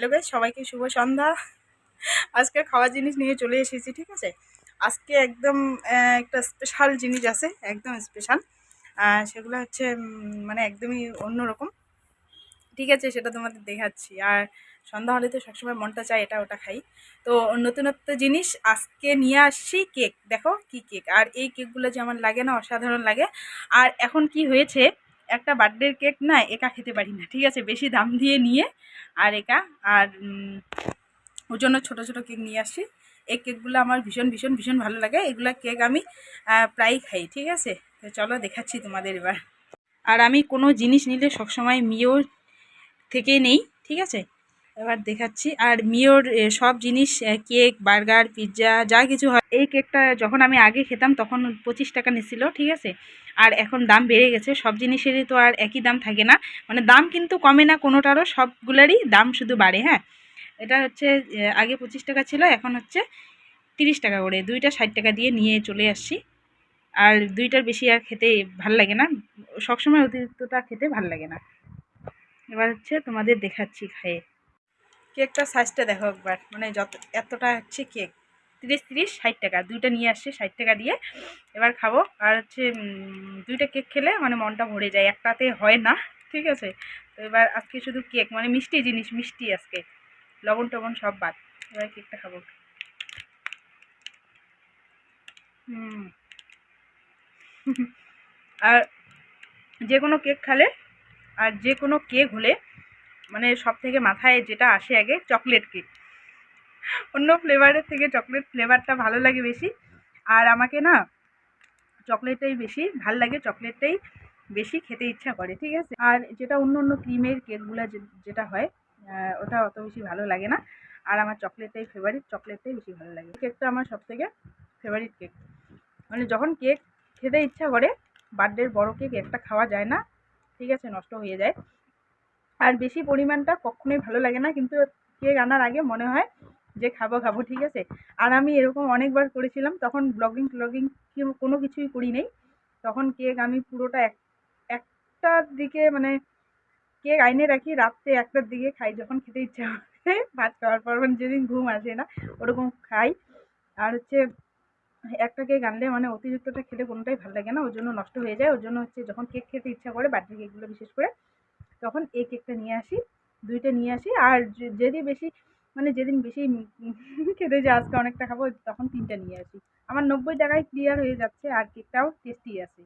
Hello guys সবাইকে শুভ সন্ধ্যা। আজকে খাওয়ার জিনিস নিয়ে চলে এসেছি, ঠিক আছে? আজকে একদম একটা স্পেশাল জিনিস আছে, একদম স্পেশাল সেগুলো হচ্ছে মানে একদমই অন্যরকম। ঠিক আছে, সেটা তোমাদের দেখাচ্ছি। আর সন্ধ্যা হলে তো সবসময় মনটা চায়, এটা ওটা খাই। তো নতুনত্ব জিনিস, আজকে নিয়ে আসছি কেক। দেখো কি কেক। আর এই কেকগুলো যে আমার লাগে না, অসাধারণ লাগে। আর এখন কি হয়েছে একটা বার্থডের কেক না, একা খেতে পারি না, ঠিক আছে? বেশি দাম দিয়ে নিয়ে আর একা, আর ওর জন্য ছোটো ছোটো কেক নিয়ে আসি। এই কেকগুলো আমার ভীষণ ভীষণ ভীষণ ভালো লাগে। এগুলো কেক আমি প্রায় খাই, ঠিক আছে? তো চলো, দেখাচ্ছি তোমাদের এবার। আর আমি কোনো জিনিস নিলে সবসময় মিও থেকে নেই, ঠিক আছে? এবার দেখাচ্ছি। আর মিওর সব জিনিস কেক, বার্গার, পিৎজা, যা কিছু হয়। এই কেকটা যখন আমি আগে খেতাম তখন পঁচিশ টাকা নিছিল ঠিক আছে? আর এখন দাম বেড়ে গেছে, সব জিনিসেরই তো আর একই দাম থাকে না। মানে দাম কিন্তু কমে না কোনোটারও, সবগুলারই দাম শুধু বাড়ে হ্যাঁ? এটা হচ্ছে আগে পঁচিশ টাকা ছিল, এখন হচ্ছে তিরিশ টাকা করে। দুইটা ষাট টাকা দিয়ে নিয়ে চলে আসছি। আর দুইটার বেশি আর খেতে ভালো লাগে না। সবসময় অতিরিক্তটা খেতে ভালো লাগে না। এবার হচ্ছে তোমাদের দেখাচ্ছি খাইয়ে। কেকটার সাইজটা দেখো একবার। মানে যত, এতটা হচ্ছে কেক তিরিশ তিরিশ, ষাট টাকা। দুইটা নিয়ে আসছে, ষাট টাকা দিয়ে। এবার খাব। আর হচ্ছে দুইটা কেক খেলে মানে মনটা ভরে যায়। একটাতে হয় না, ঠিক আছে? তো এবার আজকে শুধু কেক মানে মিষ্টি জিনিস, মিষ্টি আজকে। লবণ টবণ সব বাদ। এবার কেকটা খাব। আর যে কোনো কেক খালে, আর যে কোনো কেক হলে মানে সব থেকে মাথায় যেটা আসে আগে চকলেট কেক অন্য ফ্লেভারের থেকে চকলেট ফ্লেভারটা ভালো লাগে বেশি। আর আমাকে না চকলেটটাই বেশি ভালো লাগে চকলেটটাই বেশি খেতে ইচ্ছা করে, ঠিক আছে? আর যেটা অন্য অন্য ক্রিমের কেকগুলো যেটা হয় ওটা অত বেশি ভালো লাগে না। আর আমার চকলেটটাই ফেভারিট চকলেটটাই বেশি ভালো লাগে। কেকটা আমার সব থেকে ফেভারিট কেক মানে যখন কেক খেতে ইচ্ছা করে বার্থডের বড় কেক একটা খাওয়া যায় না, ঠিক আছে? নষ্ট হয়ে যায়। আর বেশি পরিমাণটা কখনোই ভালো লাগে না, কিন্তু কেক আনার আগে মনে হয় যে খাব খাব, ঠিক আছে? আর আমি এরকম অনেকবার করেছিলাম, তখন ব্লগিং ট্লগিং কোনো কিছুই করি নেই তখন কেক আমি পুরোটা এক একটার দিকে মানে কেক আইনে রাখি, রাত্রে একটার দিকে খাই, যখন খেতে ইচ্ছা করে ভাত খাওয়ার পর মানে যেদিন ঘুম আসে না, ওরকম খাই। আর হচ্ছে একটা কেক আনলে মানে অতিরিক্তটা খেলে কোনোটাই ভালো লাগে না, ওর জন্য নষ্ট হয়ে যায়, ওর জন্য হচ্ছে যখন কেক খেতে ইচ্ছা করে বার্থডে কেকগুলো বিশেষ করে তখন এই কেকটা নিয়ে আসি, দুইটা নিয়ে আসি, আর যদি বেশি মানে যেদিন বেশি খেতে যে আজকে অনেকটা খাব, তখন তিনটা নিয়ে আসি। আমার নব্বই টাকায় ক্লিয়ার হয়ে যাচ্ছে আর কেকটাও টেস্টি আছে।